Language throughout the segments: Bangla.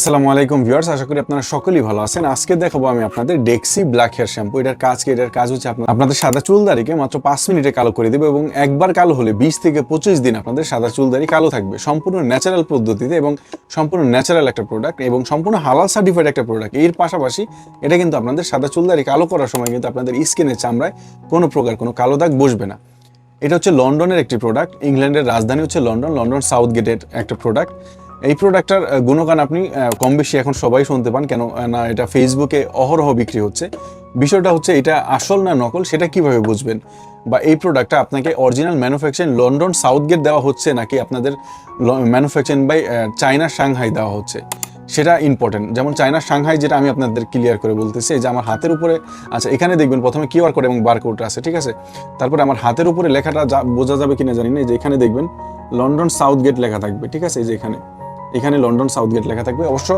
আসসালামু আলাইকুম ভিউয়ার্স, আশা করি আপনারা সকলেই ভালো আছেন। আজকে দেখাবো আমি আপনাদের ডেক্সি ব্ল্যাক হেয়ার শ্যাম্পু এটার কাজ কি? এটার কাজ হচ্ছে আপনাদের সাদা চুলদারিকে মাত্র পাঁচ মিনিটে কালো করে দেবে এবং একবার কালো হলে বিশ থেকে পঁচিশ দিন আপনাদের সাদা চুলদারি কালো থাকবে। সম্পূর্ণ ন্যাচারাল পদ্ধতিতে এবং সম্পূর্ণ ন্যাচারাল একটা প্রোডাক্ট এবং সম্পূর্ণ হালাল সার্টিফাইড একটা প্রোডাক্টের পাশাপাশি এটা কিন্তু আপনাদের সাদা চুলদারি কালো করার সময় কিন্তু আপনাদের স্কিনের চামড়ায় কোনো প্রকার কোনো কালো দাগ বসবে না। এটা হচ্ছে লন্ডনের একটি প্রোডাক্ট ইংল্যান্ডের রাজধানী হচ্ছে লন্ডন লন্ডন সাউথ গেটের একটা প্রোডাক্ট এই প্রোডাক্টটার গুণগান আপনি কম বেশি এখন সবাই শুনতে পান। কেন না, এটা ফেসবুকে অহরহ বিক্রি হচ্ছে। বিষয়টা হচ্ছে, এটা আসল না নকল, সেটা কীভাবে বুঝবেন? বা এই প্রোডাক্টটা আপনাকে original manufacturing London south gate দেওয়া হচ্ছে, নাকি আপনাদের ম্যানুফ্যাকচারিং বাই চায়না সাংহাই দেওয়া হচ্ছে? সেটা ইম্পর্টেন্ট যেমন চায়না সাংহাই যেটা আমি আপনাদের ক্লিয়ার করে বলতেছি যে আমার হাতের উপরে আচ্ছা এখানে দেখবেন প্রথমে কিউআর কোড এবং বারকোড আছে, ঠিক আছে? তারপরে আমার হাতের উপরে লেখাটা বোঝা যাবে কিনা জানি না যে এখানে দেখবেন লন্ডন সাউথ গেট লেখা থাকবে, ঠিক আছে? এই যে এখানে। এখানে লন্ডন সাউথ গেট লেখা থাকবে। অবশ্য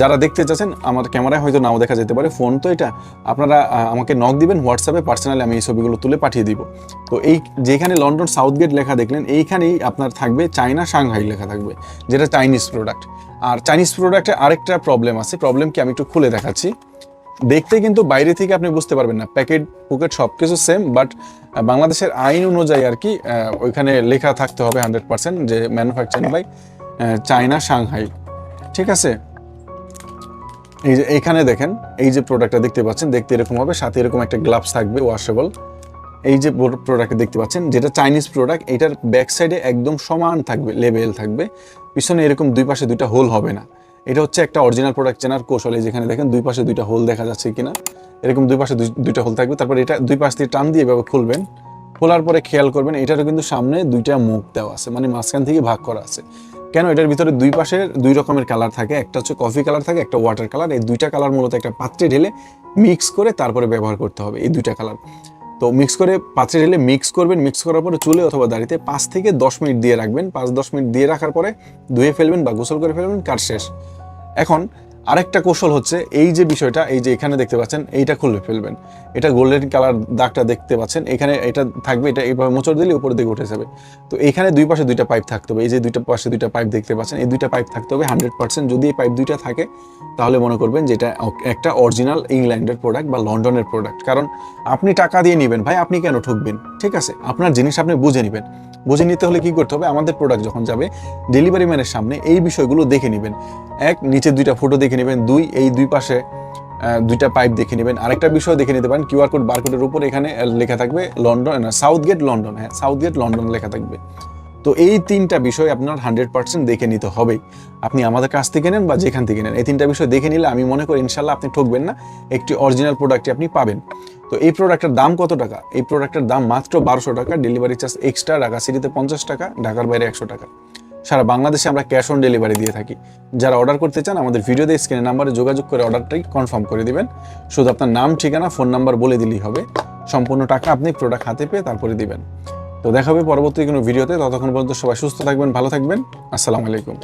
যারা দেখতে চাচ্ছেন, আমার ক্যামেরায় হয়তো নাও দেখা যেতে পারে। ফোন তো এটা। আপনারা আমাকে নক দিবেন হোয়াটসঅ্যাপে পার্সোনালি আমি এই ছবিগুলো তুলে পাঠিয়ে দিব। তো এই, যেখানে লন্ডন সাউথ গেট লেখা দেখলেন, এইখানেই আপনার থাকবে চায়না সাংহাই লেখা থাকবে, যেটা চাইনিজ প্রোডাক্ট আর চাইনিজ প্রোডাক্টে আরেকটা প্রবলেম আছে। প্রবলেম কি আমি একটু খুলে দেখাচ্ছি। দেখতে কিন্তু বাইরে থেকে আপনি বুঝতে পারবেন না। প্যাকেট, পকেট সব কিছু সেম বাট বাংলাদেশের আইন অনুযায়ী আর কি ওইখানে লেখা থাকতে হবে হান্ড্রেড পার্সেন্ট যে ম্যানুফ্যাকচারিং বাই চায়না, সাংহাই। ঠিক আছে? এই যে এইখানে দেখেন, এই যে প্রোডাক্টটা দেখতে পাচ্ছেন, দেখতে এরকম হবে, সাথে এরকম একটা গ্লাভস থাকবে ওয়াশেবল এই যে প্রোডাক্ট দেখতে পাচ্ছেন, যেটা চাইনিজ প্রোডাক্ট এটার ব্যাক সাইডে একদম সমান থাকবে লেভেল থাকবে। পিছনে এরকম দুই পাশে দুইটা হোল হবে না। এটা হচ্ছে একটা অরিজিনাল প্রোডাক্ট চেনার কৌশল, এই যেখানে দেখেন দুই পাশে দুইটা হোল দেখা যাচ্ছে কিনা। এরকম দুই পাশে দুই- দুইটা হোল থাকবে, তারপর এটা দুই পাশ দিয়ে টান দিয়ে এভাবে খুলবেন। খোলার পরে খেয়াল করবেন, এটারও কিন্তু সামনে দুইটা মুখ দেওয়া আছে মানে মাঝখান থেকে ভাগ করা আছে। কেন? এটার ভিতরে দুই পাশে দুই রকমের কালার থাকে। একটা হচ্ছে কফি কালার থাকে, একটা ওয়াটার কালার এই দুইটা কালার মূলত একটা পাত্রে ঢেলে মিক্স করে তারপরে ব্যবহার করতে হবে এই দুইটা কালার তো মিক্স করে পাত্রে ঢেলে মিক্স করবেন মিক্স করার পরে চুলে অথবা দাঁড়িতে পাঁচ থেকে দশ মিনিট দিয়ে রাখবেন। পাঁচ দশ মিনিট দিয়ে রাখার পরে ধুয়ে ফেলবেন বা গোসল করে ফেলবেন, কাজ শেষ। এখন আরেকটা কৌশল হচ্ছে এই যে বিষয়টা, এই যে এখানে দেখতে পাচ্ছেন, এইটা খুলে ফেলবেন। এটা গোল্ডেন কালার দাগটা দেখতে পাচ্ছেন, এখানে এটা থাকবে, এটা এইভাবে মোচড় দিলে উপরের দিকে উঠে যাবে। তো এখানে দুই পাশে দুইটা পাইপ থাকতে হবে, এই যে দুইটা পাশে দুইটা পাইপ দেখতে পাচ্ছেন, এই দুইটা পাইপ থাকতে হবে হান্ড্রেড পার্সেন্ট। যদি এই পাইপ দুইটা থাকে, তাহলে মনে করবেন যে এটা একটা অরিজিনাল ইংল্যান্ডের প্রোডাক্ট বা লন্ডনের প্রোডাক্ট। কারণ আপনি টাকা দিয়ে নেবেন, ভাই, আপনি কেন ঠকবেন? ঠিক আছে, আপনার জিনিস আপনি বুঝে নেবেন। বুঝে নিতে হলে কি করতে হবে? আমাদের প্রোডাক্ট যখন যাবে ডেলিভারি ম্যানের সামনে এই বিষয়গুলো দেখে নেবেন। এক, নিচে দুইটা ফটো দেখে নেবেন। দুই, এই দুই পাশে দুইটা পাইপ দেখে নেবেন। আরেকটা বিষয় দেখে নিতে পারেন কিউআর কোড বারকোডের উপর এখানে লেখা থাকবে লন্ডন সাউথ গেট লন্ডন হ্যাঁ সাউথ গেট লন্ডন লেখা থাকবে। তো এই তিনটা বিষয় আপনার হান্ড্রেড পার্সেন্ট দেখে নিতে হবে। আপনি আমাদের কাছ থেকে নেন বা যেখান থেকে নেন। এই তিনটা বিষয় দেখে নিলে আমি মনে করি ইনশাল্লাহ আপনি ঠকবেন না, একটি অরিজিনাল প্রোডাক্টটি আপনি পাবেন। তো এই প্রোডাক্টের দাম কত টাকা? এই প্রোডাক্টের দাম মাত্র বারোশো টাকা ডেলিভারি চার্জ এক্সট্রা ঢাকা সিটিতে পঞ্চাশ টাকা, ঢাকার বাইরে একশো টাকা। সারা বাংলাদেশে আমরা ক্যাশ অন ডেলিভারি দিয়ে থাকি। যারা অর্ডার করতে চান, আমাদের ভিডিওতে স্ক্রিনের নাম্বারে যোগাযোগ করে অর্ডারটাই কনফার্ম করে দিবেন। শুধু আপনার নাম, ঠিকানা ফোন নাম্বার বলে দিলেই হবে। সম্পূর্ণ টাকা আপনি প্রোডাক্ট হাতে পেয়ে তারপরে দিবেন। তো দেখা হবে পরবর্তী কোনো ভিডিওতে। ততক্ষণ পর্যন্ত সবাই সুস্থ থাকবেন, ভালো থাকবেন। আসসালামু আলাইকুম।